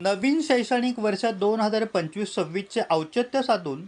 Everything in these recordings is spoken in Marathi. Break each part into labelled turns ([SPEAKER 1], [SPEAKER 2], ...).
[SPEAKER 1] नवीन शैक्षणिक वर्ष दोन हजार पंचवीस सव्वीसचे औचित्य साधून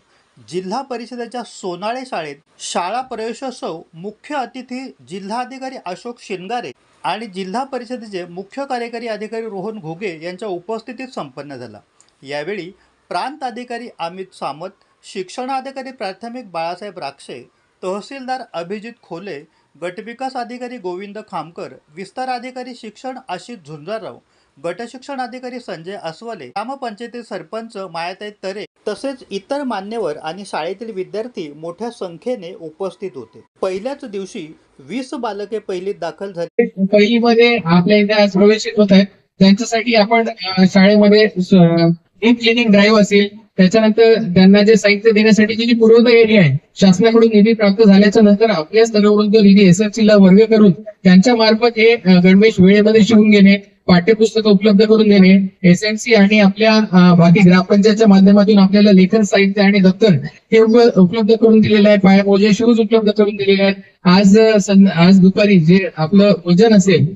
[SPEAKER 1] जिल्हा परिषदेच्या सोनाळे शाळेत शाळा प्रवेशोत्सव मुख्य अतिथी जिल्हाधिकारी अशोक शिंगारे आणि जिल्हा परिषदेचे मुख्य कार्यकारी अधिकारी रोहन घोगे यांच्या उपस्थितीत संपन्न झाला. यावेळी प्रांत अधिकारी अमित सामत शिक्षणाधिकारी प्राथमिक बाळासाहेब राक्षे तहसीलदार अभिजित खोले गटविकास अधिकारी गोविंद खामकर विस्तार अधिकारी शिक्षण आशिष झुंजारराव गटशिक्षण अधिकारी संजय अस्वले ग्रामपंचायती सरपंच मायाताई तरे तसेच इतर मान्यवर आणि शाळेतील विद्यार्थी मोठ्या संख्येने उपस्थित होते. पहिल्याच दिवशी वीस बालके पहिलीत दाखल झाली.
[SPEAKER 2] पहिलीमध्ये आपल्या इथे आज प्रवेशित होत आहेत. त्यांच्यासाठी आपण शाळेमध्ये डीप क्लिनिंग ड्राईव्ह असेल त्याच्यानंतर त्यांना जे साहित्य देण्यासाठी जी पूर्वतयारी आहे शासनाकडून निधी प्राप्त झाल्याच्यानंतर आपल्या स्तरावरून तो निधी एसएफसी ला वर्ग करून त्यांच्या मार्फत हे गणवेश वेळेमध्ये शिवून घेणे पाठ्यपुस्तक उपलब्ध करून देणे एसएमसी आणि आपल्या बाकी ग्रामपंचायतच्या माध्यमातून आपल्याला लेखन साहित्य आणि दप्तर हे उपलब्ध करून दिलेले आहे. पायामोजे शूज उपलब्ध करून दिलेले आहेत. आज आज दुपारी जे आपलं भोजन असेल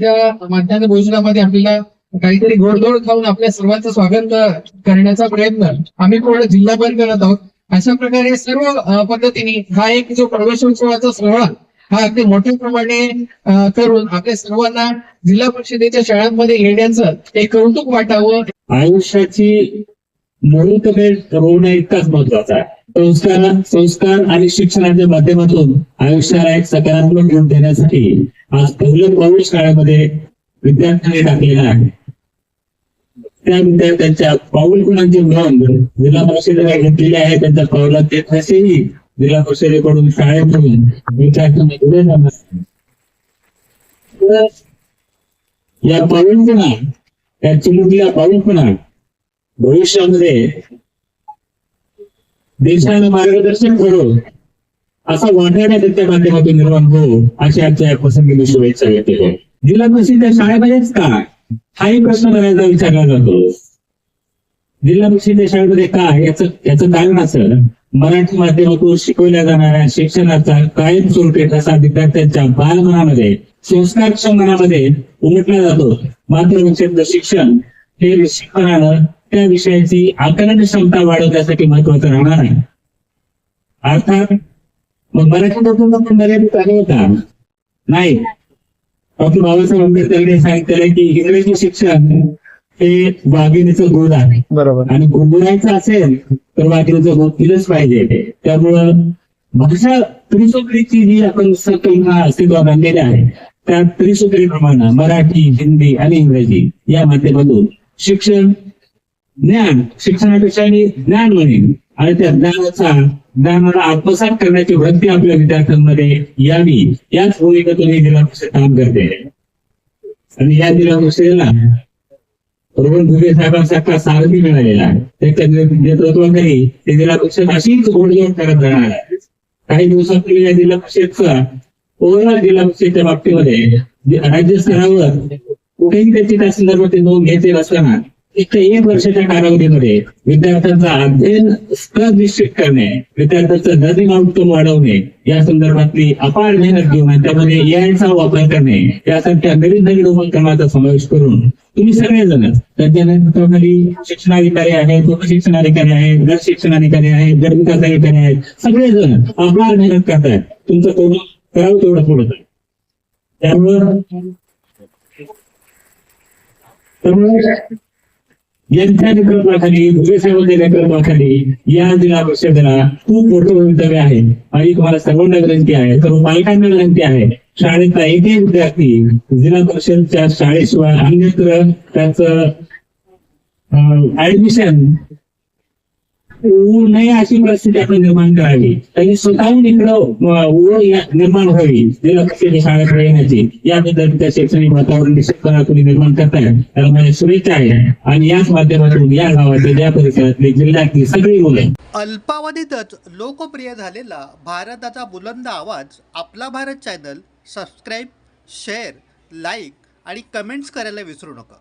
[SPEAKER 2] त्या मध्यान्ह भोजनामध्ये आपल्याला काहीतरी गोडधोड खाऊन आपल्या सर्वांचं स्वागत करण्याचा प्रयत्न आम्ही पूर्ण जिल्हाभर करत आहोत. अशा प्रकारे सर्व पद्धतीने हा एक जो प्रवेशोत्सवाचा सोहळा हा अगदी मोठ्या प्रमाणे करून आपल्या सर्वांना जिल्हा परिषदेच्या शाळांमध्ये येण्याचं एक कौतुक वाटावं.
[SPEAKER 3] आयुष्याची मूर्तभेट रोवणं इतकाच महत्त्वाचा आहे. संस्कार संस्कार आणि शिक्षणाच्या माध्यमातून आयुष्याला एक सकारात्मक गुण देण्यासाठी आज पहिलं पाऊल शाळेमध्ये विद्यार्थ्यांनी टाकलेलं आहे. त्या विद्यार्थ्यांच्या पाऊल गुणांची नोंद जिल्हा परिषदेला घेतलेली आहे. त्यांच्या पावलात ते कसेही जिल्हा परिषदेकडून शाळेकडून विद्यार्थ्यांना दिले जाणार या पाऊलपणा या चिमुकल्या पाऊलपणा भविष्यामध्ये देशाला मार्गदर्शन करो असा वाटाणा त्या माध्यमातून निर्माण हो अशी आजच्या या प्रसंगी मी शुभेच्छा घेते जिल्हा परिषद शाळेमध्येच का हाही प्रश्न बऱ्याचदा विचारला जातो. जिल्हा परिषद शाळेमध्ये काय? याचं याचं कारण असं. मराठी माध्यमातून शिकवल्या जाणाऱ्या शिक्षणाचा कायमस्वरूपी ठसा विद्यार्थ्यांच्या बालमनामध्ये संस्कारक्षम मनामध्ये उमटला जातो. मातृभाषेतलं शिक्षण हे शिक्षणानं त्या विषयाची आकलन क्षमता वाढवण्यासाठी महत्वाचं राहणार आहे. अर्थात मग मराठीतून आपण मर्यादित आहे का? नाही. डॉक्टर बाबासाहेब आंबेडकरांनी सांगितलेलं आहे की इंग्रजी शिक्षण हे वाघिणीचं गोड आहे.
[SPEAKER 2] बरोबर.
[SPEAKER 3] आणि गुणगुणायचं असेल तर वाघिणीचं गोड दिलंच पाहिजे. त्यामुळं भाषा त्रिसूत्रीची जी आपण संकल्पना अस्तित्वात आणलेली आहे. त्या त्रिसूत्रीप्रमाणे मराठी हिंदी आणि इंग्रजी या माध्यमातून शिक्षण ज्ञान शिक्षणापेक्षा मी ज्ञान म्हणेन. आणि त्या ज्ञानाचा ज्ञानाला आत्मसात करण्याची वृत्ती आपल्या विद्यार्थ्यांमध्ये यावी. याच भूमिकेतून ही जिल्हा परिषद काम करते. आणि या जिल्हा परिषदेला रोहन दुबे साहेबांसारखा सारथी मिळालेला आहे. त्याच्या नेतृत्वाखाली ते जिल्हा परिषद अशीच ओढजोड करत जाणार आहे. काही दिवसापूर्वी या जिल्हा परिषदचा ओव्हरऑल जिल्हा परिषदच्या बाबतीमध्ये राज्य स्तरावर कुठेही त्याची त्या संदर्भात नोंद घेतील असताना एक एक वर्षाच्या कालावधीमध्ये विद्यार्थ्यांचा अध्ययन स्तर निश्चित करणे विद्यार्थ्यांचं लर्निंग आउटकम वाढवणे या संदर्भातली अपार मेहनत घेऊन त्यामध्ये एआयचा वापर करणे यासारख्या नवीन नवीन उपक्रमाचा समावेश करून तुम्ही सगळेजण तज्ञांनी शिक्षणाधिकारी आहेत उपशिक्षणाधिकारी आहेत गट शिक्षणाधिकारी आहेत गट विकास अधिकारी आहेत सगळेजण अपार मेहनत करतायत. तुमचं कौतुक करावं तेवढं पुढं त्यामुळं त्यामुळे यांच्या नेतृत्वाखाली भुगे साहेबांच्या नेतृत्वाखाली या जिल्हा परिषदेला खूप मोठं भवितव्य आहे. आणि तुम्हाला सर्वांना विनंती आहे सर्व पालकांना विनंती आहे शाळेतला एकही विद्यार्थी जिल्हा परिषदच्या शाळेशिवाय अन्यत्र त्याचं ऍडमिशन होऊ अशी परिस्थिती आपण निर्माण करावी. त्यांनी स्वतःहून इकडं अं, निर्माण व्हावी जे लक्षात शाळेत येण्याची या पद्धतीच्या शैक्षणिक वातावरण तुम्ही निर्माण करताय त्याला माझ्या शुभेच्छा आहे. आणि याच माध्यमातून या गावातील या परिसरातली जिल्ह्यातली सगळी मुले.
[SPEAKER 1] अल्पावधीतच लोकप्रिय झालेला भारताचा बुलंद आवाज आपला Bharat channel subscribe share like आणि कमेंट्स करायला विसरू नका.